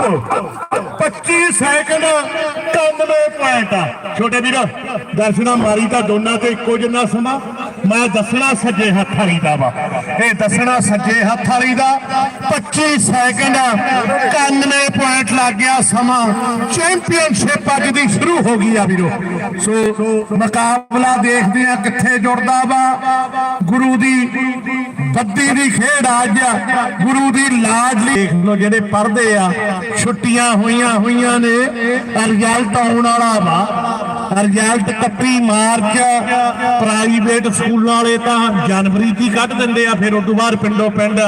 25 second 91 point ਆ। ਛੋਟੇ ਵੀਰ, ਦਰਸ਼ਨਾ ਮਾਰੀ ਤਾਂ ਦੋਨਾਂ ਤੇ ਇੱਕੋ ਜਿੰਨਾ ਸਮਾਂ। ਮੈਂ ਦੱਸਣਾ ਸੱਜੇ ਹੱਥ ਵਾਲੀ ਦਾ ਵਾ। ਇਹ ਦੱਸਣਾ ਸੱਜੇ ਹੱਥ ਵਾਲੀ ਦਾ। 25 ਸੈਕਿੰਡ 91 ਪੁਆਇੰਟ ਲੱਗ ਗਿਆ ਸਮਾਂ। ਚੈਂਪੀਅਨਸ਼ਿਪ ਅੱਜ ਦੀ ਸ਼ੁਰੂ ਹੋ ਗਈ ਆ ਵੀਰੋ। ਸੋ ਮੁਕਾਬਲਾ ਦੇਖਦੇ ਆ ਕਿੱਥੇ ਜੁੜਦਾ ਵਾ। ਗੁਰੂ ਦੀ ਬੱਦੀ ਦੀ ਖੇਡ ਅੱਜ। ਗੁਰੂ ਦੀ ਲਾਜ ਦੇਖ ਲਓ ਜਿਹੜੇ ਪੜ੍ਹਦੇ ਆ। ਛੁੱਟੀਆਂ ਹੋਈਆਂ ਹੋਈਆਂ ਨੇ। ਰਿਜ਼ਲਟ ਆਉਣ ਵਾਲਾ ਵਾ। ਰਿਜ਼ਲਟ 31 ਮਾਰਚ ਪ੍ਰਾਈਵੇਟ ਸਕੂਲਾਂ ਵਾਲੇ ਤਾਂ ਜਨਵਰੀ 'ਚ ਹੀ ਕੱਢ ਦਿੰਦੇ ਆ, ਫਿਰ ਉਸ ਤੋਂ ਬਾਅਦ ਪਿੰਡੋਂ ਪਿੰਡ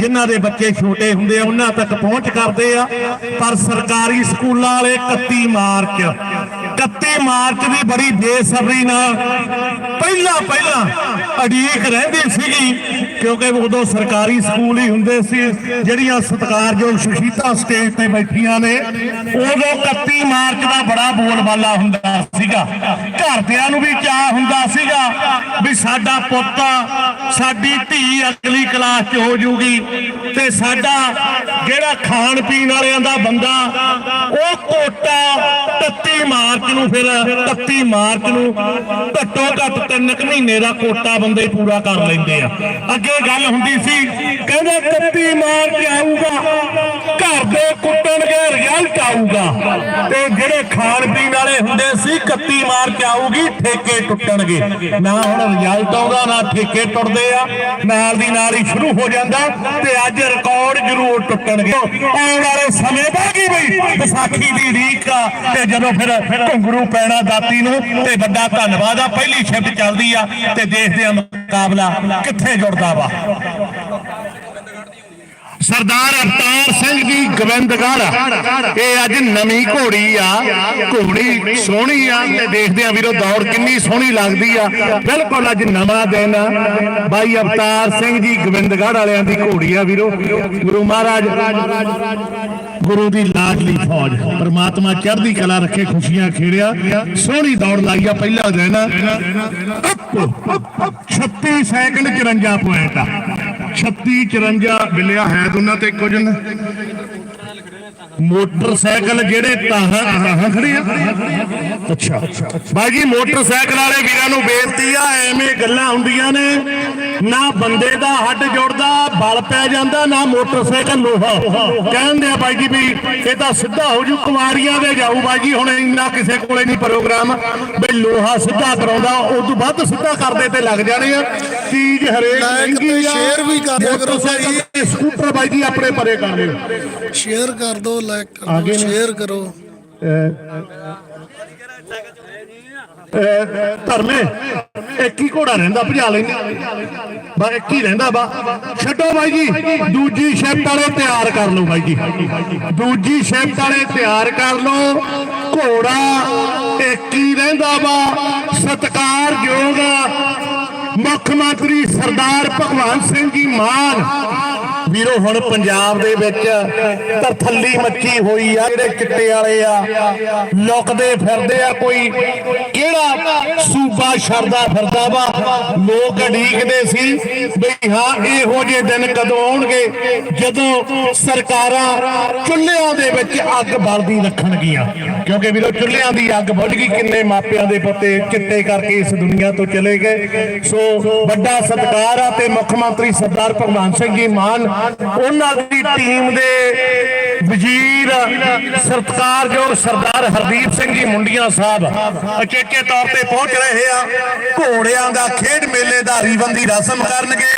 ਜਿਨ੍ਹਾਂ ਦੇ ਬੱਚੇ ਛੋਟੇ ਹੁੰਦੇ ਆ, ਉਹਨਾਂ ਤੱਕ ਪਹੁੰਚ ਕਰਦੇ ਆ। ਪਰ ਸਰਕਾਰੀ ਸਕੂਲਾਂ ਵਾਲੇ 31 ਮਾਰਚ 31 ਮਾਰਚ ਦੀ ਬੜੀ ਬੇਸਬਰੀ ਨਾਲ ਪਹਿਲਾਂ ਪਹਿਲਾਂ ਅੜੀਕ ਰਹਿੰਦੀ ਸੀਗੀ, ਕਿਉਂਕਿ ਉਦੋਂ ਸਰਕਾਰੀ ਸਕੂਲ ਹੀ ਹੁੰਦੇ ਸੀ, ਜਿਹੜੀਆਂ ਸਤਿਕਾਰਯੋਗ ਸ਼ਖਸੀਅਤਾਂ ਸਟੇਜ ਤੇ ਬੈਠੀਆਂ ਨੇ, ਉਦੋਂ 31 ਮਾਰਚ ਦਾ ਬੜਾ ਬੋਲਬਾਲਾ ਹੁੰਦਾ ਸੀਗਾ। ਘਰਦਿਆਂ ਨੂੰ ਵੀ ਚਾਹ ਹੁੰਦਾ ਸੀਗਾ ਵੀ ਸਾਡਾ ਪੁੱਤ ਸਾਡੀ ਧੀ ਅਗਲੀ ਕਲਾਸ 'ਚ ਹੋ ਜੂਗੀ ਤੇ ਸਾਡਾ ਜਿਹੜਾ ਖਾਣ ਪੀਣ ਵਾਲਿਆਂ ਦਾ ਬੰਦਾ, ਉਹ ਕੋਟਾ 31 ਮਾਰਚ ਨੂੰ ਫਿਰ 31 ਮਾਰਚ ਨੂੰ ਘੱਟੋ ਘੱਟ ਤਿੰਨ ਕੁ ਮਹੀਨੇ ਦਾ ਕੋਟਾ ਬੰਦੇ ਪੂਰਾ ਕਰ ਲੈਂਦੇ ਆ। ਅੱਗੇ ਗੱਲ ਹੁੰਦੀ ਸੀ, ਕਹਿੰਦੇ 31 ਮਾਰਚ ਆਊਗਾ, ਘਰ ਦੇ ਕੁੱਟਣਗੇ ਰਿਜ਼ਲਟ ਆਊਗਾ। ਤੇ ਜਿਹੜੇ ਖਾਣ ਪੀਣ ਵਾਲੇ ਹੁੰਦੇ ਸੀ 31 ਮਾਰਚ ਆਊਗੀ, ਠੇਕੇ ਟੁੱਟਣਗੇ। ਨਾ ਹੁਣ ਰਿਜ਼ਲਟ ਆਉਂਦਾ, ਨਾ ਠੇਕੇ ਟੁੱਟਦੇ ਆ। ਨਾਲ ਦੀ ਨਾਲ ਹੀ ਸ਼ੁਰੂ ਹੋ ਜਾਂਦਾ ਤੇ ਅੱਜ ਰਿਕਾਰਡ ਜ਼ਰੂਰ ਟੁੱਟਣਗੇ। ਆਉਣ ਵਾਲੇ ਸਮੇਂ ਬਾਕੀ ਬਈ? ਵਿਸਾਖੀ ਦੀ ਰੀਕ ਆ ਤੇ ਜਦੋਂ ਫਿਰ ਘੁੰਗਰੂ ਪੈਣਾ ਦਾਤੀ ਨੂੰ, ਤੇ ਵੱਡਾ ਧੰਨਵਾਦ ਆ, ਪਹਿਲੀ ਸ਼ਿਫਟ ਚੱਲਦੀ ਆ ਤੇ ਦੇਖਦੇ ਆ ਮੁਕਾਬਲਾ ਕਿੱਥੇ ਜੁੜਦਾ ਵਾ। ਸਰਦਾਰ ਅਵਤਾਰ ਸਿੰਘ ਜੀ ਗੋਬਿੰਦਗੜ੍ਹ ਇਹ ਅੱਜ ਨਵੀਂ ਘੋੜੀ ਆ। ਘੋੜੀ ਸੋਹਣੀ ਆ ਤੇ ਦੇਖਦੇ ਆ ਵੀਰੋ ਦੌੜ ਕਿੰਨੀ ਸੋਹਣੀ ਲੱਗਦੀ ਆ। ਬਿਲਕੁਲ ਅੱਜ ਨਵਾਂ ਦਿਨ ਬਾਈ ਅਵਤਾਰ ਸਿੰਘ ਜੀ ਗੋਬਿੰਦਗੜ੍ਹ ਵਾਲਿਆਂ ਦੀ ਘੋੜੀ ਆ ਵੀਰੋ। ਗੁਰੂ ਮਹਾਰਾਜ, ਗੁਰੂ ਦੀ ਲਾਡਲੀ ਫੌਜ। ਪ੍ਰਮਾਤਮਾ ਚੜ੍ਹਦੀ ਕਲਾ ਰੱਖੇ, ਖੁਸ਼ੀਆਂ ਖੇੜਿਆ। ਸੋਹਣੀ ਦੌੜ ਲਾਈ ਆ ਪਹਿਲਾ ਦਿਨ। 36 ਸੈਕਿੰਡ 54 ਪੁਆਇੰਟ ਆ। 36 54 ਬਿਲਿਆ ਹੈ ਦੋਨਾਂ ਤੇ ਕੁਝ ਨਾ। ਮੋਟਰਸਾਈਕਲ ਜਿਹੜੇ ਤਾਹਾਂ ਤਾਹਾਂ ਖੜੇ ਆ। ਅੱਛਾ। ਬਾਈ ਜੀ, ਮੋਟਰਸਾਈਕਲ ਵਾਲੇ ਵੀਰਾਂ ਨੂੰ ਬੇਨਤੀ ਆ, ਐਵੇਂ ਗੱਲਾਂ ਹੁੰਦੀਆਂ ਨੇ। ਨਾ ਬੰਦੇ ਦਾ ਹੱਡ ਜੁੜਦਾ ਬਲ ਪੈ ਜਾਂਦਾ ਨਾ ਮੋਟਰਸਾਈਕਲ ਲੋਹਾ। ਕਹਿੰਦੇ ਆ ਬਾਈ ਜੀ ਵੀ ਇਹ ਤਾਂ ਸਿੱਧਾ ਹੋ ਜੂ ਕੁਮਾਰੀਆਂ ਦੇ ਜਾਊ ਬਾਈ ਜੀ ਹੁਣ ਇੰਨਾ ਕਿਸੇ ਕੋਲੇ ਨਹੀਂ ਪ੍ਰੋਗਰਾਮ। ਵੀ ਲੋਹਾ ਸਿੱਧਾ ਕਰਾਉਂਦਾ ਉਸ ਤੋਂ ਵੱਧ ਸਿੱਧਾ ਕਰਦੇ ਤੇ ਲੱਗ ਜਾਣੇ ਆ। ਚੀਜ਼ ਹਰੇਕ ਮਹਿੰਗੀ ਆ share ਵੀ ਕਰ ਦਿਆ ਕਰੋ ਭਾਈ। ਸਕੂਟਰ ਬਾਈ ਜੀ ਆਪਣੇ ਪਰੇ ਕਰ ਲਿਓ। ਸ਼ੇਅਰ ਕਰ ਦਿਓ ਲਾਈਕ ਕਰ ਦਿਓ। ਸ਼ੇਅਰ ਕਰੋ। ਧਰਮੇ। ਇੱਕ ਹੀ ਘੋੜਾ ਰਹਿੰਦਾ, ਭਜਾ ਲੈਂਦੇ ਬਾ, ਇੱਕ ਹੀ ਰਹਿੰਦਾ ਬਾ। ਛੱਡੋ ਬਾਈ ਜੀ, ਦੂਜੀ ਸ਼ਿਫਟ ਵਾਲੇ ਤਿਆਰ ਕਰ ਲਓ ਬਾਈ ਜੀ। ਦੂਜੀ ਸ਼ਿਫਟ ਵਾਲੇ ਤਿਆਰ ਕਰ ਲਓ। ਘੋੜਾ ਇੱਕ ਹੀ ਰਹਿੰਦਾ ਵਾ ਸਤਿਕਾਰਯੋਗ ਮੁੱਖ ਮੰਤਰੀ ਸਰਦਾਰ ਭਗਵੰਤ ਸਿੰਘ ਜੀ ਮਾਨ। ਵੀਰੋ, ਹੁਣ ਪੰਜਾਬ ਦੇ ਵਿੱਚ ਤਰਥੱਲੀ ਮੱਚੀ ਹੋਈ ਆ, ਜਿਹੜੇ ਚਿੱਟੇ ਵਾਲੇ ਆ, ਲੁਕਦੇ ਫਿਰਦੇ ਆ ਕੋਈ। ਕਿਹੜਾ ਸੂਬਾ ਛੜਦਾ ਫਿਰਦਾ ਵਾ? ਲੋਕ ਢੀਕਦੇ ਸੀ ਬਈ ਹਾਂ, ਇਹੋ ਜਿਹੇ ਦਿਨ ਕਦੋਂ ਆਉਣਗੇ? ਜਦੋਂ ਸਰਕਾਰਾਂ ਚੁੱਲ੍ਹਿਆਂ ਦੇ ਵਿੱਚ ਅੱਗ ਬਲਦੀ ਰੱਖਣਗੀਆਂ। ਕਿਉਂਕਿ ਵੀਰੋ, ਚੁੱਲ੍ਹਿਆਂ ਦੀ ਅੱਗ ਵੱਢ ਗਈ, ਕਿੰਨੇ ਮਾਪਿਆਂ ਦੇ ਪੁੱਤੇ ਚਿੱਟੇ ਕਰਕੇ ਇਸ ਦੁਨੀਆ ਤੋਂ ਚਲੇ ਗਏ। ਸੋ ਵੱਡਾ ਸਤਿਕਾਰ ਆ ਤੇ ਮੁੱਖ ਮੰਤਰੀ ਸਰਦਾਰ ਭਗਵੰਤ ਸਿੰਘ ਜੀ ਮਾਨ ਉਹਨਾਂ ਦੀ ਟੀਮ ਦੇ ਵਜ਼ੀਰ ਸਤਿਕਾਰਯੋਗ ਸਰਦਾਰ ਹਰਦੀਪ ਸਿੰਘ ਜੀ ਮੁੰਡੀਆਂ ਸਾਹਿਬ ਅਚੇਚੇ ਤੌਰ ਤੇ ਪਹੁੰਚ ਰਹੇ ਆ। ਘੋੜਿਆਂ ਦਾ ਖੇਡ ਮੇਲੇ ਦਾ ਰੀਵਨ ਦੀ ਰਸਮ ਕਰਨਗੇ।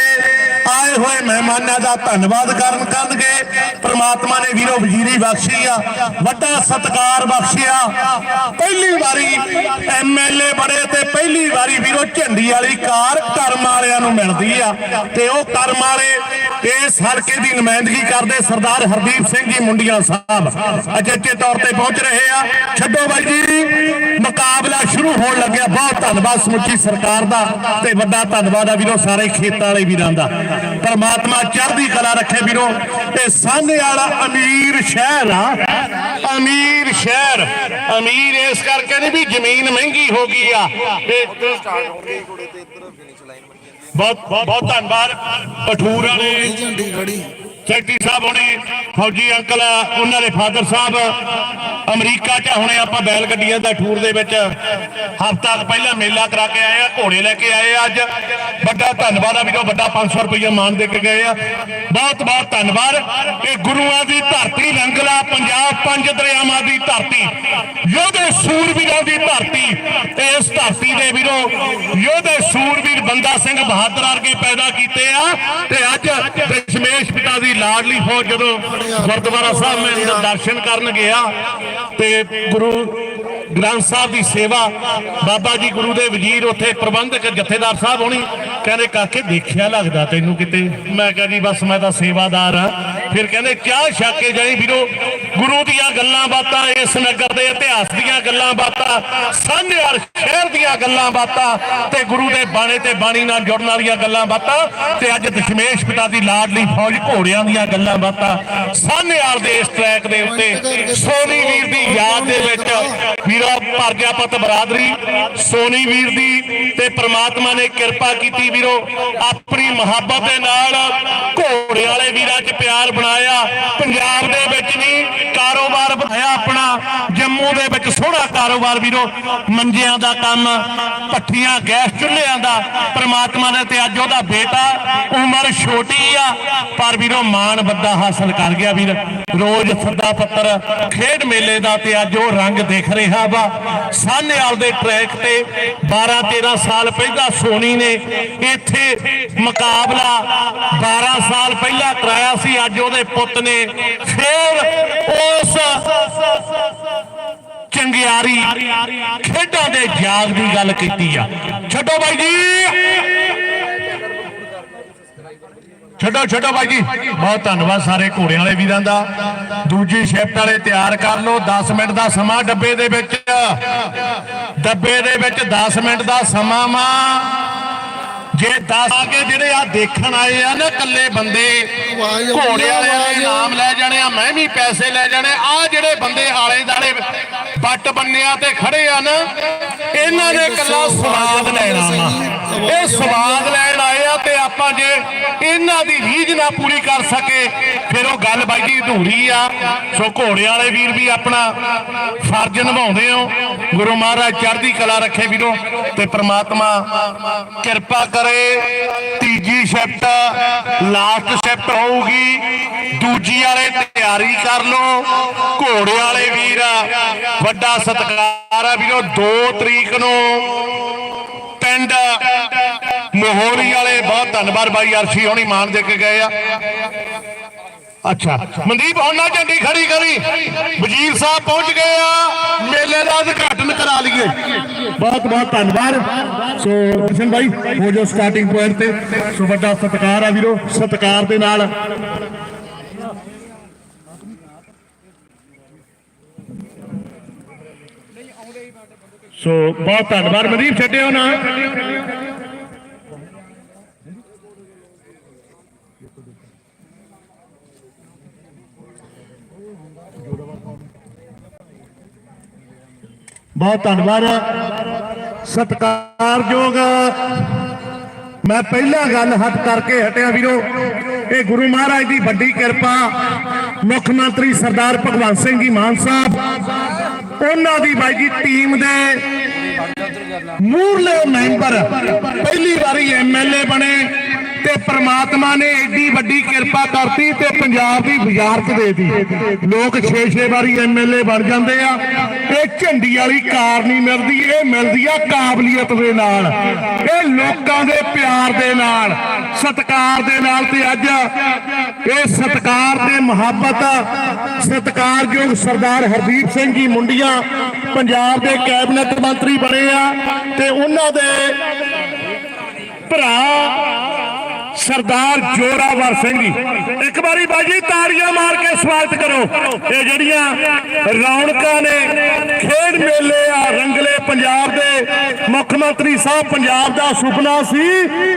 ਆਏ ਹੋਏ ਮਹਿਮਾਨਾਂ ਦਾ ਧੰਨਵਾਦ ਕਰਨ ਕਰਨਗੇ। ਪ੍ਰਮਾਤਮਾ ਨੇ ਵੀਰੋ ਵਜ਼ੀਰੀ ਬਖਸ਼ੀ ਆ, ਵੱਡਾ ਸਤਿਕਾਰ ਬਖਸ਼ਿਆ। ਪਹਿਲੀ ਵਾਰੀ ਐਮਐਲਏ ਬਣੇ ਤੇ ਪਹਿਲੀ ਵਾਰੀ ਵੀਰੋ ਝੰਡੀ ਵਾਲੀ ਕਾਰ ਕਰਮ ਵਾਲਿਆਂ ਨੂੰ ਮਿਲਦੀ ਆ। ਤੇ ਉਹ ਕਰਮ ਵਾਲੇ ਇਸ ਹਲਕੇ ਦੀ ਨੁਮਾਇੰਦਗੀ ਕਰਦੇ ਸਰਦਾਰ ਹਰਦੀਪ ਸਿੰਘ ਜੀ ਮੁੰਡੀਆਂ ਸਾਹਿਬ। ਅਜੇਚੇ ਤੌਰ ਤੇ ਪਹੁੰਚ ਰਹੇ ਆ। ਛੱਡੋ ਬਾਈ ਜੀ, ਮੁਕਾਬਲਾ ਹੋਣ ਲੱਗਿਆ। ਬਹੁਤ ਧੰਨਵਾਦ ਸਮੁੱਚੀ ਸਰਕਾਰ ਦਾ ਤੇ ਵੱਡਾ ਧੰਨਵਾਦ ਆ ਵੀਰੋ, ਸਾਰੇ ਖੇਤਾਂ ਵਾਲੇ ਵੀਰਾਂ ਦਾ। ਪਰਮਾਤਮਾ ਚੜ੍ਹਦੀ ਕਲਾ ਰੱਖੇ ਵੀਰੋ। ਇਹ ਸਾਹਨੇ ਵਾਲਾ ਅਮੀਰ ਸ਼ਹਿਰ ਆ। ਅਮੀਰ ਸ਼ਹਿਰ। ਅਮੀਰ ਇਸ ਕਰਕੇ ਨਹੀਂ ਵੀ ਜ਼ਮੀਨ ਮਹਿੰਗੀ ਹੋ ਗਈ ਆ। ਤੇ ਬਹੁਤ ਬਹੁਤ ਧੰਨਵਾਦ। ਅਠੂਰ ਵਾਲੇ ਸੈਕਟਰੀ ਸਾਹਿਬ ਹੋਣੇ, ਫੌਜੀ ਅੰਕਲ, ਉਹਨਾਂ ਦੇ ਫਾਦਰ ਸਾਹਿਬ, ਅਮਰੀਕਾ 'ਚ ਹੁਣੇ ਆਪਾਂ ਬੈਲ ਗੱਡੀਆਂ ਦਾ ਟੂਰ ਦੇ ਵਿੱਚ, ਹਫ਼ਤਾ ਪਹਿਲਾਂ ਮੇਲਾ ਕਰਾ ਕੇ ਆਏ ਆ, ਘੋੜੇ ਲੈ ਕੇ ਆਏ ਆ ਅੱਜ। ਵੱਡਾ ਧੰਨਵਾਦ ਆ ਵੀਰੋ ਵੱਡਾ 500 ਰੁਪਏ ਮਾਨ ਦੇ ਕੇ ਗਏ ਆ। ਬਹੁਤ ਬਹੁਤ ਧੰਨਵਾਦ। ਇਹ ਗੁਰੂਆਂ ਦੀ ਧਰਤੀ ਰੰਗਲਾ ਪੰਜਾਬ, ਪੰਜ ਦਰਿਆਵਾਂ ਦੀ ਧਰਤੀ। ਯੋਧੇ ਸੂਰਵੀਰਾਂ ਦੀ ਧਰਤੀ। ਤੇ ਇਸ ਧਰਤੀ ਦੇ ਵੀਰੋ, ਯੋਧੇ ਸੂਰਵੀਰ ਬੰਦਾ ਸਿੰਘ ਬਹਾਦਰ ਵਰਗੇ ਪੈਦਾ ਕੀਤੇ ਆ। ਤੇ ਅੱਜ ਦਸ਼ਮੇਸ਼ ਪਿਤਾ ਦੀ ਲਾਡਲੀ ਫੌਜ ਜਦੋਂ ਗੁਰਦੁਆਰਾ ਸਾਹਿਬ ਮੈਂ ਦਰਸ਼ਨ ਕਰਨ ਗਿਆ ਤੇ ਗੁਰੂ ਗ੍ਰੰਥ ਸਾਹਿਬ ਦੀ ਸੇਵਾ, ਬਾਬਾ ਜੀ ਗੁਰੂ ਦੇ ਵਜ਼ੀਰ ਉੱਥੇ ਪ੍ਰਬੰਧਕ ਜਥੇਦਾਰ ਸਾਹਿਬ ਹੋਣੀ ਕਹਿੰਦੇ, ਕਾਕੇ, ਦੇਖਿਆ ਲੱਗਦਾ ਤੈਨੂੰ ਕਿਤੇ? ਮੈਂ ਕਿਹਾ ਜੀ, ਬਸ ਮੈਂ ਤਾਂ ਸੇਵਾਦਾਰ ਆ ਫਿਰ ਕਹਿੰਦੇ ਚਾਹ ਛੱਕ ਕੇ ਜਾਈ ਵੀਰੋ, ਗੁਰੂ ਦੀਆਂ ਗੱਲਾਂ ਬਾਤਾਂ, ਇਸ ਨਗਰ ਦੇ ਇਤਿਹਾਸ ਦੀਆਂ ਗੱਲਾਂ ਬਾਤਾਂ ਸਾਹਨੇਵਾਲ ਸ਼ਹਿਰ ਦੀਆਂ ਗੱਲਾਂ ਬਾਤਾਂ ਤੇ ਗੁਰੂ ਦੇ ਬਾਣੇ ਤੇ ਬਾਣੀ ਨਾਲ ਜੁੜਨ ਵਾਲੀਆਂ ਗੱਲਾਂ ਬਾਤਾਂ ਤੇ ਅੱਜ ਦਸ਼ਮੇਸ਼ ਪਿਤਾ ਦੀ ਲਾਡਲੀ ਫੌਜ ਘੋੜਿਆਂ ਦੀਆਂ ਗੱਲਾਂ ਬਾਤਾਂ ਸਾਹਨੇਵਾਲ ਦੇ ਇਸ ਟਰੈਕ ਦੇ ਉੱਤੇ। ਸੋਨੀ ਵੀਰ ਦੀ ਯਾਦ ਦੇ ਵਿੱਚ ਵੀਰੋ ਪਰਜਾਪਤ ਬਰਾਦਰੀ। ਸੋਨੀ ਵੀਰ ਦੀ ਤੇ ਪ੍ਰਮਾਤਮਾ ਨੇ ਕਿਰਪਾ ਕੀਤੀ ਵੀਰੋ, ਆਪਣੀ ਮੁਹੱਬਤ ਦੇ ਨਾਲ ਘੋੜੇ ਵਾਲੇ ਵੀਰਾਂ 'ਚ ਪਿਆਰ ਬਣਾਇਆ। ਪੰਜਾਬ ਦੇ ਵਿੱਚ ਨਹੀਂ ਕਾਰੋਬਾਰ ਬਣਾਇਆ ਆਪਣਾ। ਜੰਮੂ ਦੇ ਵਿੱਚ ਸੋਹਣਾ ਕਾਰੋਬਾਰ ਵੀਰੋ। ਮੰਜਿਆਂ ਦਾ ਕੰਮ ਪੱਠੀਆਂ ਗੈਸ ਚੁੱਲ੍ਹਿਆਂ ਦਾ। ਪ੍ਰਮਾਤਮਾ ਨੇ ਤੇ ਅੱਜ ਉਹਦਾ ਬੇਟਾ, ਉਮਰ ਛੋਟੀ ਆ। ਪਰ ਵੀਰੋ, ਮਾਣ ਵੱਡਾ ਹਾਸਲ ਕਰ ਗਿਆ ਵੀਰ। ਰੋਜ਼ ਸੱਦਾ ਪੱਤਰ, ਖੇਡ ਮੇਲੇ ਦਾ ਤੇ ਅੱਜ ਉਹ ਰੰਗ ਦੇਖ ਰਿਹਾ ਵਾ। ਸਾਹਨੇਵਾਲ ਦੇ ਟਰੈਕ ਤੇ 12 13 ਸਾਲ ਪਹਿਲਾਂ ਸੋਨੀ ਨੇ ਇੱਥੇ ਮੁਕਾਬਲਾ 12 ਸਾਲ ਪਹਿਲਾਂ ਕਰਾਇਆ ਸੀ। ਅੱਜ ਉਹ ਉਹਦੇ ਪੁੱਤ ਨੇ, ਫੇਰ ਉਸ ਚੰਗਿਆਰੀ ਖੇਡਾਂ ਦੇ ਜਾਗ ਦੀ ਗੱਲ ਕੀਤੀ ਆ। ਛੱਡੋ ਬਾਈ ਜੀ। ਛੱਡੋ ਛੱਡੋ ਬਾਈ ਜੀ। ਬਹੁਤ ਧੰਨਵਾਦ ਸਾਰੇ ਘੋੜਿਆਂ ਵਾਲੇ ਵੀਰਾਂ ਦਾ। ਦੂਜੀ ਸ਼ਿਫਟ ਵਾਲੇ ਤਿਆਰ ਕਰ ਲਓ। 10 ਮਿੰਟ ਦਾ ਸਮਾਂ ਡੱਬੇ ਦੇ ਵਿੱਚ। ਡੱਬੇ ਦੇ ਵਿੱਚ 10 ਮਿੰਟ ਦਾ ਸਮਾਂ ਵਾ। ਜੇ 10 ਆ ਕੇ ਜਿਹੜੇ ਆ ਦੇਖਣ ਆਏ ਆ ਨਾ ਇਕੱਲੇ ਬੰਦੇ ਘੋੜੇ ਵਾਲਿਆਂ ਦੇ। ਨਾਮ ਲੈ ਜਾਣੇ ਆ ਮੈਂ ਵੀ ਪੈਸੇ ਲੈ ਜਾਣੇ ਆ ਜਿਹੜੇ ਬੰਦੇ ਆਲੇ ਦਾਲੇ ਪੱਟ ਬੰਨਿਆ ਤੇ ਖੜੇ ਆ ਨਾ ਇਹਨਾਂ ਨੇ ਇਕੱਲਾ ਸਵਾਦ ਲੈਣਾ ਵਾ ਇਹ ਸਵਾਦ ਲੈਣ ਆਏ ਆ ਤੇ ਆਪਾਂ ਜੇ ਇਹਨਾਂ ਦੀ ਰੀਝ ਨਾ ਪੂਰੀ ਕਰ ਸਕੇ, ਫਿਰ ਉਹ ਗੱਲ ਬਾਈ ਜੀ ਅਧੂਰੀ ਆ। ਸੋ ਘੋੜੇ ਵਾਲੇ ਵੀਰ ਵੀ ਆਪਣਾ ਫਰਜ਼ ਨਿਭਾਉਂਦੇ ਹੋ। ਗੁਰੂ ਮਹਾਰਾਜ ਚੜ੍ਹਦੀ ਕਲਾ ਰੱਖੇ ਵੀਰੋ ਤੇ ਪ੍ਰਮਾਤਮਾ ਕਿਰਪਾ ਕਰੇ। ਤੀਜੀ ਸ਼ਿਫਟ, ਲਾਸਟ ਸ਼ਿਫਟ ਹੋਊਗੀ। ਦੂਜੀ ਵਾਲੇ ਤਿਆਰੀ ਕਰ ਲਓ। ਘੋੜੇ ਵਾਲੇ ਵੀਰ ਵੱਡਾ ਸਤਿਕਾਰ ਆ ਵੀਰੋ 2 ਤਰੀਕ ਨੂੰ ਪਿੰਡ ਮੋਹਰੀ ਵਾਲੇ, ਬਹੁਤ ਧੰਨਵਾਦ ਬਾਈ ਅਰਸ਼ੀ ਹੋਣੀ ਮਾਨ ਦੇ ਕੇ ਗਏ ਆ। ਅੱਛਾ, ਮਨਦੀਪ ਹੋਣਾ ਨਾ ਝੰਡੀ ਖੜੀ ਕਰੀ। ਵਜ਼ੀਰ ਸਾਹਿਬ ਪਹੁੰਚ ਗਏ ਆ। ਮੇਲੇ ਦਾ ਉਦਘਾਟਨ ਕਰਾ ਲਈਏ। ਬਹੁਤ ਬਹੁਤ ਧੰਨਵਾਦ। ਸੋ ਕਿਸ਼ਨ ਭਾਈ ਹੋ ਜੋ ਸਟਾਰਟਿੰਗ ਪੁਆਇੰਟ ਤੇ। ਸੋ ਵੱਡਾ ਸਤਿਕਾਰ ਆ ਵੀਰੋ। ਸਤਿਕਾਰ ਦੇ ਨਾਲ ਸੋ ਬਹੁਤ ਧੰਨਵਾਦ। ਮਨਦੀਪ, ਛੱਡਿਓ ਨਾ। ਬਹੁਤ ਧੰਨਵਾਦ। ਸਤਿਕਾਰਯੋਗ, ਮੈਂ ਪਹਿਲਾਂ ਗੱਲ ਹੱਥ ਕਰਕੇ ਹਟਿਆ ਵੀਰੋ। ਇਹ ਗੁਰੂ ਮਹਾਰਾਜ ਦੀ ਵੱਡੀ ਕਿਰਪਾ, ਮੁੱਖ ਮੰਤਰੀ ਸਰਦਾਰ ਭਗਵੰਤ ਸਿੰਘ ਜੀ ਮਾਨ ਸਾਹਿਬ, ਉਹਨਾਂ ਦੀ ਬਾਈ ਜੀ ਟੀਮ ਦੇ ਮੂਰਲੇ ਮੈਂਬਰ ਪਹਿਲੀ ਵਾਰੀ ਐਮਐਲਏ ਬਣੇ। ਤੇ ਪ੍ਰਮਾਤਮਾ ਨੇ ਏਡੀ ਵੱਡੀ ਕਿਰਪਾ ਕਰਤੀ ਤੇ ਪੰਜਾਬ ਦੀ ਵਜ਼ਾਰਤ ਦੇਤੀ। ਲੋਕ 6-6 ਵਾਰੀ ਐਮਐਲਏ ਬਣ ਜਾਂਦੇ ਆ। ਇਹ ਝੰਡੀ ਵਾਲੀ ਕਾਰ ਨਹੀਂ ਮਿਲਦੀ, ਇਹ ਮਿਲਦੀ ਆ ਕਾਬਲੀਅਤ ਦੇ ਨਾਲ। ਇਹ ਲੋਕਾਂ ਦੇ ਪਿਆਰ ਦੇ ਨਾਲ, ਸਤਿਕਾਰ ਦੇ ਨਾਲ ਤੇ ਅੱਜ ਇਹ ਸਤਿਕਾਰ ਤੇ ਮੁਹੱਬਤ, ਸਤਿਕਾਰਯੋਗ ਸਰਦਾਰ ਹਰਦੀਪ ਸਿੰਘ ਜੀ ਮੁੰਡੀਆਂ ਪੰਜਾਬ ਦੇ ਕੈਬਨਿਟ ਮੰਤਰੀ ਬਣੇ ਆ ਤੇ ਉਹਨਾਂ ਦੇ ਭਰਾ ਸਰਦਾਰ ਜੋਰਾਵਰ ਸਿੰਘ ਜੀ। ਇੱਕ ਵਾਰੀ ਬਾਜੀ ਤਾੜੀਆਂ ਮਾਰ ਕੇ ਸਵਾਗਤ ਕਰੋ। ਇਹ ਜਿਹੜੀਆਂ ਰੌਣਕਾਂ ਨੇ ਖੇਡ ਮੇਲੇ ਆ ਰੰਗਲੇ ਪੰਜਾਬ ਦੇ ਮੁੱਖ ਮੰਤਰੀ ਸਾਹਿਬ ਪੰਜਾਬ ਦਾ ਸੁਪਨਾ ਸੀ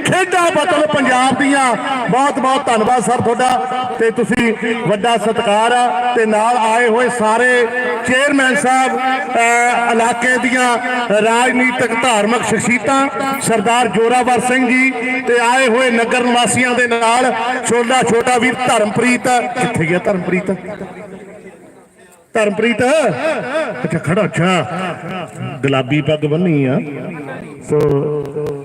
ਖੇਡਾਂ ਬਦਲ ਪੰਜਾਬ ਦੀਆਂ। ਬਹੁਤ ਬਹੁਤ ਧੰਨਵਾਦ ਸਰ ਤੁਹਾਡਾ। ਤੇ ਤੁਸੀਂ ਵੱਡਾ ਸਤਿਕਾਰ ਆ ਤੇ ਨਾਲ ਆਏ ਹੋਏ ਸਾਰੇ ਚੇਅਰਮੈਨ ਸਾਹਿਬ ਅਹ, ਇਲਾਕੇ ਦੀਆਂ ਰਾਜਨੀਤਿਕ ਧਾਰਮਿਕ ਸ਼ਖਸੀਅਤਾਂ ਸਰਦਾਰ ਜੋਰਾਵਰ ਸਿੰਘ ਜੀ ਤੇ ਆਏ ਹੋਏ ਨਗਰ ਵਾਸੀਆਂ ਦੇ ਨਾਲ ਛੋਟਾ ਛੋਟਾ ਵੀਰ ਧਰਮਪ੍ਰੀਤ ਕਿੱਥੇ ਗਿਆ ਧਰਮਪ੍ਰੀਤ? ਧਰਮਪ੍ਰੀਤ? ਅੱਛਾ, ਖੜਾ, ਅੱਛਾ। ਗੁਲਾਬੀ ਪੱਗ ਬੰਨੀ ਆ। ਸੋ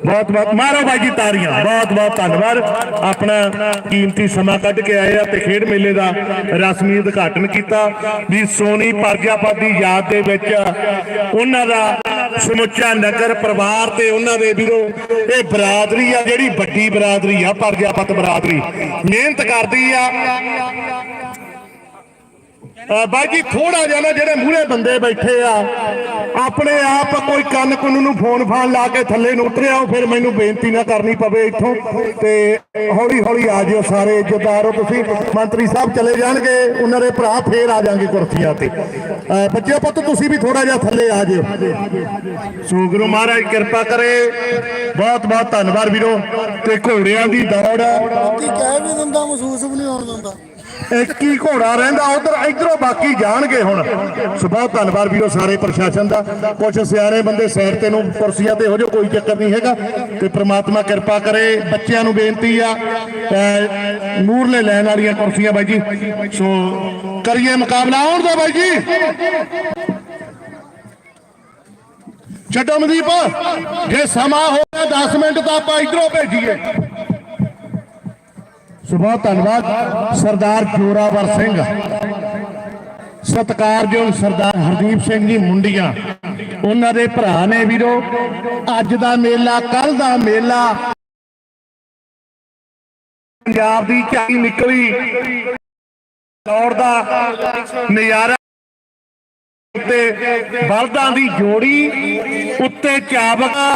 ਬਹੁਤ ਬਹੁਤ ਮਾਰੋ ਬਾਈ ਜੀ ਬਹੁਤ ਬਹੁਤ ਧੰਨਵਾਦ। ਆਪਣਾ ਕੀਮਤੀ ਸਮਾਂ ਕੱਢ ਕੇ ਆਏ ਆ ਤੇ ਖੇਡ ਮੇਲੇ ਦਾ ਰਸਮੀ ਉਦਘਾਟਨ ਕੀਤਾ। ਵੀ ਸੋਨੀ ਪਰਜਾਪਤ ਦੀ ਯਾਦ ਦੇ ਵਿੱਚ ਉਹਨਾਂ ਦਾ ਸਮੁੱਚਾ ਨਗਰ ਪਰਿਵਾਰ ਤੇ ਉਹਨਾਂ ਦੇ ਵੀਰੋ, ਇਹ ਬਰਾਦਰੀ ਆ, ਜਿਹੜੀ ਵੱਡੀ ਬਰਾਦਰੀ ਆ, ਪਰਜਾਪਤ ਬਰਾਦਰੀ। ਮਿਹਨਤ ਕਰਦੀ ਆ। ਬਾਈ ਜੀ ਥੋੜਾ ਜਿਹਾ ਨਾ ਜਿਹੜੇ ਮੂਹਰੇ ਬੰਦੇ ਬੈਠੇ ਆ, ਆਪਣੇ ਆਪ ਕੋਈ ਕੰਨ ਕੁੰਨ ਨੂੰ ਫੋਨ ਫਾਨ ਲਾ ਕੇ ਥੱਲੇ ਨੂੰ ਉਤਰਿਆ ਫਿਰ ਮੈਨੂੰ ਬੇਨਤੀ ਨਾ ਕਰਨੀ ਪਵੇ ਇੱਥੋਂ। ਤੇ ਹੌਲੀ ਹੌਲੀ ਆ ਜਿਓ ਸਾਰੇ ਇੱਜ਼ਤਦਾਰੋ ਤੁਸੀਂ। ਮੰਤਰੀ ਸਾਹਿਬ ਚਲੇ ਜਾਣਗੇ, ਉਹਨਾਂ ਦੇ ਭਰਾ ਫੇਰ ਆ ਜਾਣਗੇ ਕੁਰਸੀਆਂ ਤੇ। ਬੱਚਿਓ ਪੁੱਤ, ਤੁਸੀਂ ਵੀ ਥੋੜਾ ਜਿਹਾ ਥੱਲੇ ਆ ਜਿਓ। ਸੋ ਗੁਰੂ ਮਹਾਰਾਜ ਕਿਰਪਾ ਕਰੇ। ਬਹੁਤ ਬਹੁਤ ਧੰਨਵਾਦ ਵੀਰੋ। ਤੇ ਘੋੜਿਆਂ ਦੀ ਦੌੜ ਕੀ ਕਹਿ ਵੀ ਦਿੰਦਾ, ਮਹਿਸੂਸ ਵੀ ਨਹੀਂ ਹੋਣ ਦਿੰਦਾ। ਇੱਕ ਹੀ ਘੋੜਾ ਰਹਿੰਦਾ, ਉਧਰ, ਇਧਰੋਂ ਬਾਕੀ ਜਾਣਗੇ ਹੁਣ। ਸੋ ਬਹੁਤ ਧੰਨਵਾਦ ਵੀਰੋ ਸਾਰੇ ਪ੍ਰਸ਼ਾਸਨ ਦਾ। ਕੁਝ ਸਿਆਣੇ ਬੰਦੇ ਸੈਰ ਤੇ ਨੂੰ ਕੁਰਸੀਆਂ ਤੇ ਹੋ ਜੋ ਕੋਈ ਚੱਕਰ ਨਹੀਂ ਹੈਗਾ। ਤੇ ਪ੍ਰਮਾਤਮਾ ਕਿਰਪਾ ਕਰੇ, ਬੱਚਿਆਂ ਨੂੰ ਬੇਨਤੀ ਆ ਨੂਰਲੇ ਲੈਣ ਵਾਲੀਆਂ ਕੁਰਸੀਆਂ ਬਾਈ ਜੀ। ਸੋ ਕਰੀਏ ਮੁਕਾਬਲਾ, ਆਉਣ ਦਾ ਬਾਈ ਜੀ। ਛੱਡੋ ਮਨਦੀਪ, ਜੇ ਸਮਾਂ ਹੋਇਆ ਗਿਆ 10 ਮਿੰਟ ਤਾਂ ਆਪਾਂ ਇਧਰੋਂ ਭੇਜੀਏ। ਸੋ ਬਹੁਤ ਧੰਨਵਾਦ, ਸਰਦਾਰ ਜੋਰਾਵਰ ਸਿੰਘ। ਸਤਕਾਰਯੋਗ ਸਰਦਾਰ ਹਰਦੀਪ ਸਿੰਘ ਜੀ ਮੁੰਡੀਆਂ, ਉਹਨਾਂ ਦੇ ਭਰਾ ਨੇ ਵੀਰੋ, ਅੱਜ ਦਾ ਮੇਲਾ ਕੱਲ ਦਾ ਮੇਲਾ। ਪੰਜਾਬ ਦੀ ਝਾਈ ਨਿਕਲੀ। ਦੌੜ ਦਾ ਨਜ਼ਾਰਾ ਉੱਤੇ ਬਲਦਾਂ ਦੀ ਜੋੜੀ, ਉੱਤੇ ਚਾਬਕਾ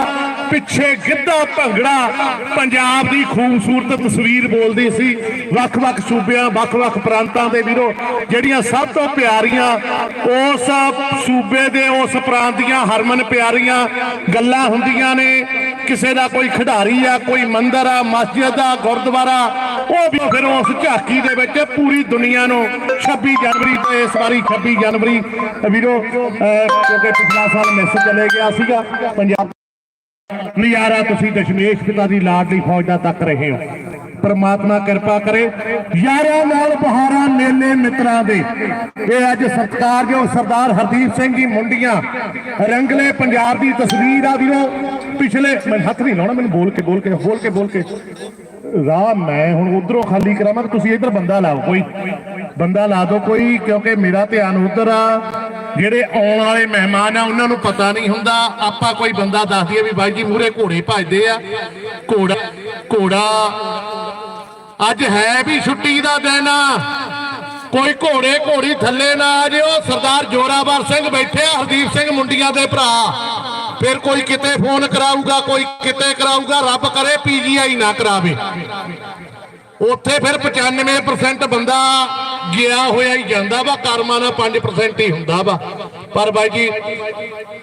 ਪਿੱਛੇ ਗਿੱਧਾ ਭੰਗੜਾ ਪੰਜਾਬ ਦੀ ਖੂਬਸੂਰਤ ਤਸਵੀਰ ਬੋਲਦੀ ਸੀ। ਵੱਖ-ਵੱਖ ਸੂਬਿਆਂ ਵੱਖ-ਵੱਖ ਪ੍ਰਾਂਤਾਂ ਦੇ ਵੀਰੋ, ਜਿਹੜੀਆਂ ਸਭ ਤੋਂ ਪਿਆਰੀਆਂ, ਉਸ ਸੂਬੇ ਦੇ, ਉਸ ਪ੍ਰਾਂਤ ਦੀਆਂ ਹਰਮਨ ਪਿਆਰੀਆਂ ਗੱਲਾਂ ਹੁੰਦੀਆਂ ਨੇ। ਕਿਸੇ ਦਾ ਕੋਈ ਖਿਡਾਰੀ ਆ, ਕੋਈ ਮੰਦਿਰ ਆ, ਮਸਜਿਦ ਆ, ਗੁਰਦੁਆਰਾ, ਉਹ ਵੀ ਫਿਰ ਉਸ ਝਾਕੀ ਦੇ ਵਿੱਚ ਪੂਰੀ ਦੁਨੀਆ ਨੂੰ 26 ਜਨਵਰੀ ਤੇ ਇਸ ਵਾਰੀ 26 ਜਨਵਰੀ ਵੀਰੋ ਕਿਉਂਕਿ ਪਿਛਲਾ ਸਾਲ ਮਿਸ ਚਲੇ ਗਿਆ ਸੀਗਾ, ਪੰਜਾਬ ਨਜ਼ਾਰਾ ਤੁਸੀਂ ਦਸ਼ਮੇਸ਼ ਪਿਤਾ ਦੀ ਲਾਡਲੀ ਫੌਜ ਦਾ ਤੱਕ ਰਹੇ ਹੋ। ਪਰਮਾਤਮਾ ਕਿਰਪਾ ਕਰੇ। ਯਾਰਾਂ ਨਾਲ ਬਹਾਰਾਂ ਮੇਲੇ ਮਿੱਤਰਾਂ ਦੇ। ਇਹ ਅੱਜ ਸਤਿਕਾਰਯੋਗ ਸਰਦਾਰ ਹਰਦੀਪ ਸਿੰਘ ਜੀ ਮੁੰਡੀਆਂ ਰੰਗਲੇ ਪੰਜਾਬ ਦੀ ਤਸਵੀਰ ਆ ਵੀਰੋ। ਪਿਛਲੇ ਮੈਂ ਹੱਥ ਨਹੀਂ ਲਾਉਣਾ, ਮੈਨੂੰ ਬੋਲ ਕੇ ਬੋਲ ਕੇ ਬੋਲ ਕੇ ਬੋਲ ਕੇ। ਰਾਹ ਮੈਂ ਹੁਣ ਉਧਰੋਂ ਖਾਲੀ ਕਰਾਵਾਂ ਤੁਸੀਂ ਇੱਧਰ ਬੰਦਾ ਲਾਓ ਕੋਈ। ਬੰਦਾ ਲਾ ਦਿਓ ਕੋਈ, ਕਿਉਂਕਿ ਮੇਰਾ ਧਿਆਨ ਉਧਰ ਆ। ਜਿਹੜੇ ਆਉਣ ਵਾਲੇ ਮਹਿਮਾਨ ਆ, ਉਹਨਾਂ ਨੂੰ ਪਤਾ ਨਹੀਂ ਹੁੰਦਾ। ਆਪਾਂ ਕੋਈ ਬੰਦਾ ਦੱਸ ਦਈਏ ਵੀ ਬਾਈ ਜੀ ਮੂਰੇ ਘੋੜੇ ਭੱਜਦੇ ਆ। ਘੋੜਾ ਘੋੜਾ। ਅੱਜ ਹੈ ਵੀ ਛੁੱਟੀ ਦਾ ਦਿਨ ਆ। ਕੋਈ ਘੋੜੇ ਘੋੜੀ ਥੱਲੇ ਨਾ ਆ ਜਿਓ। ਸਰਦਾਰ ਜੋਰਾਵਰ ਸਿੰਘ ਬੈਠੇ ਆ, ਹਰਦੀਪ ਸਿੰਘ ਮੁੰਡੀਆਂ ਦੇ ਭਰਾ। ਫਿਰ ਕੋਈ ਕਿਤੇ ਫੋਨ ਕਰਾਊਗਾ, ਕੋਈ ਕਿਤੇ ਕਰਾਊਗਾ, ਰੱਬ ਕਰੇ, ਪੀਜੀਆਈ ਨਾ ਕਰਾਵੇ। ਉੱਥੇ ਫਿਰ 95% ਬੰਦਾ ਗਿਆ ਹੋਇਆ ਹੀ ਜਾਂਦਾ ਵਾ, ਕਰਮਾਂ ਨਾਲ 5% ਹੀ ਹੁੰਦਾ ਵਾ। ਪਰ ਬਾਈ ਜੀ,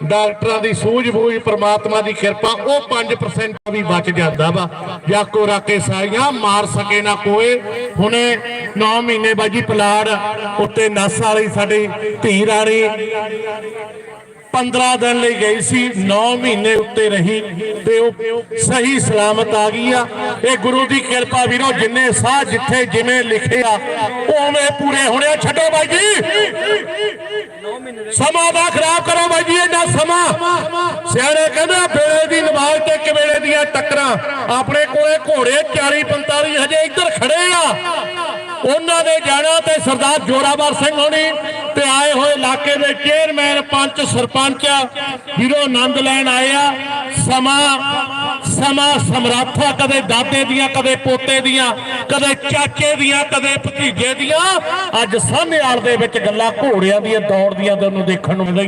ਡਾਕਟਰਾਂ ਦੀ ਸੂਝ-ਬੂਝ, ਪ੍ਰਮਾਤਮਾ ਦੀ ਕਿਰਪਾ, ਉਹ 5% ਵੀ ਬਚ ਜਾਂਦਾ ਵਾ। ਜਾਕੋ ਰਾਕੇ ਸਾਈਆਂ ਮਾਰ ਸਕੇ ਨਾ ਕੋਏ। ਹੁਣੇ 9 ਮਹੀਨੇ ਬਾਈ ਜੀ ਪਲਾੜ ਉੱਤੇ ਨਸ ਵਾਲੀ ਸਾਡੀ ਧੀ ਰਾਣੀ 15 ਦਿਨ ਲਈ ਗਈ ਸੀ 9 ਮਹੀਨੇ ਉੱਤੇ ਰਹੀ ਤੇ ਉਹ ਸਹੀ ਸਲਾਮਤ ਆ ਗਈ ਆ। ਇਹ ਗੁਰੂ ਦੀ ਕਿਰਪਾ ਵੀਰੋ ਜਿੰਨੇ ਸਾਹ ਜਿੱਥੇ ਜਿਵੇਂ ਲਿਖਿਆ ਉਵੇਂ ਪੂਰੇ ਹੋਣੇ ਛੱਡੋ ਬਾਈ ਜੀ। ਸਮਾਂ ਦਾ ਖਰਾਬ ਕਰੋ ਬਾਈ ਜੀ ਇਹਦਾ ਸਮਾਂ। ਸਿਆਣੇ ਕਹਿੰਦੇ ਆ, ਵੇਲੇ ਦੀ ਨਮਾਜ਼ ਤੇ ਕਵੇਲੇ ਦੀਆਂ ਟੱਕਰਾਂ। ਆਪਣੇ ਕੋਲੇ ਘੋੜੇ 40 45 ਹਜੇ ਇੱਧਰ ਖੜੇ ਆ। ਉਹਨਾਂ ਨੇ ਜਾਣਾ ਤੇ ਸਰਦਾਰ ਜੋਰਾਵਰ ਸਿੰਘ ਹੋਣੀ ਤੇ ਆਏ ਹੋਏ ਇਲਾਕੇ ਦੇ ਚੇਅਰਮੈਨ ਪੰਚ ਸਰਪੰਚ ਵੀਰੋ ਆਨੰਦ ਲੈਣ ਆਏ ਆ। ਸਮਾਂ ਸਮਾਂ ਸਮਰਾਥਾ, ਕਦੇ ਦਾਦੇ ਦੀਆਂ, ਕਦੇ ਪੋਤੇ ਦੀਆਂ, ਕਦੇ ਚਾਚੇ ਦੀਆਂ, ਕਦੇ ਭਤੀਜੇ ਦੀਆਂ। ਅੱਜ ਸਾਹਨੇਵਾਲ ਦੇ ਵਿੱਚ ਗੱਲਾਂ ਘੋੜਿਆਂ ਦੀਆਂ, ਦੌੜ ਦੀਆਂ ਤੁਹਾਨੂੰ ਦੇਖਣ ਨੂੰ ਮਿਲ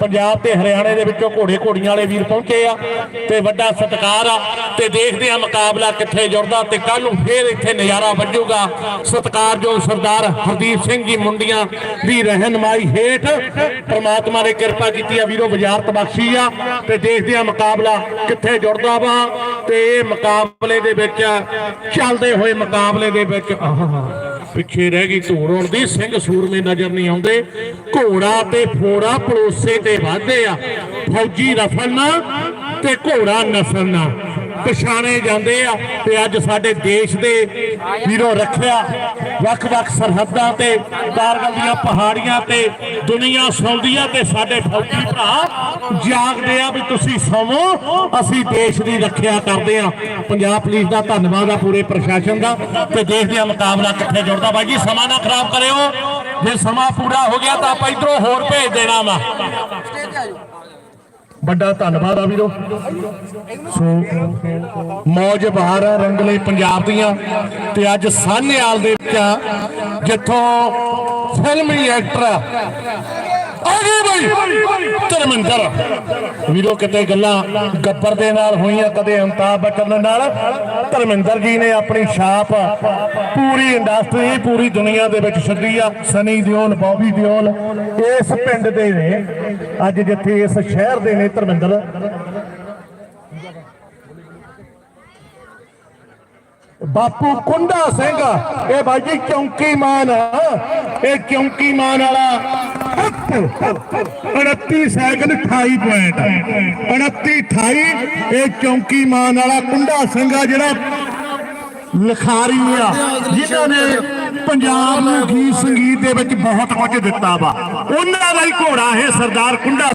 ਪੰਜਾਬ ਤੇ ਹਰਿਆਣੇ ਦੇ ਵਿੱਚੋਂ ਘੋੜੇ ਘੋੜੀਆਂ ਵਾਲੇ ਵੀਰ ਪਹੁੰਚੇ ਆ ਤੇ ਵੱਡਾ ਸਤਿਕਾਰ ਆ ਤੇ ਦੇਖਦੇ ਆ ਮੁਕਾਬਲਾ ਕਿੱਥੇ ਜੁੜਦਾ ਤੇ ਕੱਲ ਨੂੰ ਫੇਰ ਇੱਥੇ ਨਜ਼ਾਰਾ ਵੱਜੂਗਾ। ਸਤਿਕਾਰਯੋਗ ਸਰਦਾਰ ਹਰਦੀਪ ਸਿੰਘ ਜੀ ਮੁੰਡੀਆਂ ਦੀ ਰਹਿਨਮਾਈ ਹੇਠ ਪ੍ਰਮਾਤਮਾ ਨੇ ਕਿਰਪਾ ਕੀਤੀ ਆ। ਵੀਰੋ, ਵਜ਼ਾਰਤ ਬਖਸ਼ੀ ਆ ਤੇ ਦੇਖਦੇ ਆ ਮੁਕਾਬਲਾ ਕਿੱਥੇ ਜੁੜਦਾ ਵਾ। ਤੇ ਇਹ ਮੁਕਾਬਲੇ ਦੇ ਵਿੱਚ, ਚੱਲਦੇ ਹੋਏ ਮੁਕਾਬਲੇ ਦੇ ਵਿੱਚ, ਆਹ, ਪਿੱਛੇ ਰਹਿ ਗਈ ਧੂੜ ਉੜਦੀ ਸਿੰਘ ਸੂਰਮੇ ਨਜ਼ਰ ਨਹੀਂ ਆਉਂਦੇ। ਘੋੜਾ ਤੇ ਫੋੜਾ ਪਲੋਸੇ ਤੇ ਵਾਧੇ ਆ। ਫੌਜੀ ਰਫਲ ਨਾ ਤੇ ਘੋੜਾ ਨਸਲ ਨਾ। ਪਛਾਣੇ ਜਾਂਦੇ ਆ ਤੇ ਅੱਜ ਸਾਡੇ ਦੇਸ਼ ਦੇ ਵੀਰੋ ਰੱਖਿਆ ਵੱਖ-ਵੱਖ ਸਰਹੱਦਾਂ ਤੇ ਕਾਰਗਲ ਦੀਆਂ ਪਹਾੜੀਆਂ ਤੇ ਦੁਨੀਆ ਸੌਂਦੀ ਆ ਤੇ ਸਾਡੇ ਫੌਜੀ ਭਰਾ ਜਾਗਦੇ ਆ ਵੀ ਤੁਸੀਂ ਸੌਵੋ, ਅਸੀਂ ਦੇਸ਼ ਦੀ ਰੱਖਿਆ ਕਰਦੇ ਆ। ਪੰਜਾਬ ਪੁਲਿਸ ਦਾ ਧੰਨਵਾਦ ਆ ਪੂਰੇ ਪ੍ਰਸ਼ਾਸਨ ਦਾ ਤੇ ਦੇਸ਼ ਦਾ ਮੁਕਾਬਲਾ ਕਿੱਥੇ ਜੁੜਦਾ। ਬਾਈ ਜੀ, ਸਮਾਂ ਨਾ ਖਰਾਬ ਕਰਿਓ। ਜੇ ਸਮਾਂ ਪੂਰਾ ਹੋ ਗਿਆ ਤਾਂ ਆਪਾਂ ਇਧਰੋਂ ਹੋਰ ਭੇਜ ਦੇਣਾ ਵਾ। ਵੱਡਾ ਧੰਨਵਾਦ ਆ ਵੀਰੋ। ਸੋ, ਮੌਜ ਬਹਾਰ ਰੰਗ ਲਈ ਪੰਜਾਬ ਦੀਆਂ। ਤੇ ਅੱਜ ਸਾਹਨੇਵਾਲ ਦੇ ਵਿੱਚ ਜਿੱਥੋਂ ਫਿਲਮੀ ਐਕਟਰ ਆ ਗਏ ਬਈ। ਧਰਮਿੰਦਰ। ਵੀਰੋ, ਕਿਤੇ ਗੱਲਾਂ ਗੱਬਰ ਦੇ ਨਾਲ ਹੋਈਆਂ, ਕਦੇ ਅਮਤਾਬ ਬੱਚਨ ਨਾਲ। ਧਰਮਿੰਦਰ ਜੀ ਨੇ ਆਪਣੀ ਛਾਪ ਪੂਰੀ ਇੰਡਸਟਰੀ ਪੂਰੀ ਦੁਨੀਆ ਦੇ ਵਿੱਚ ਛੱਡੀ ਆ। ਸਨੀ ਦਿਓਲ, ਬੌਬੀ ਦਿਓਲ, ਇਸ ਪਿੰਡ ਦੇ ਨੇ। ਅੱਜ ਜਿੱਥੇ ਇਸ ਸ਼ਹਿਰ ਦੇ ਨੇ ਧਰਮਿੰਦਰ। ਬਾਪੂ ਕੁੰਡਾ ਸਿੰਘ, ਇਹ ਬਾਈ ਜੀ ਚੌਂਕੀ ਮਾਨ ਇਹ ਚੌਂਕੀ ਮਾਨ ਵਾਲਾ 29 ਸੈਕਿੰਡ 28 ਪੁਆਇੰਟ। 29 28 ਇਹ ਚੌਂਕੀ ਮਾਨ ਵਾਲਾ ਕੁੰਡਾ ਸਿੰਘ ਆ ਜਿਹੜਾ ਲਿਖਾਰੀ ਆ, ਜਿਨ੍ਹਾਂ ਨੇ ਪੰਜਾਬ ਨੂੰ ਗੀਤ ਸੰਗੀਤ ਦੇ ਵਿੱਚ ਬਹੁਤ ਕੁਝ ਦਿੱਤਾ ਵਾ। ਉਹਨਾਂ ਦਾ ਹੀ ਘੋੜਾ ਇਹ ਸਰਦਾਰ ਕੁੰਡਾ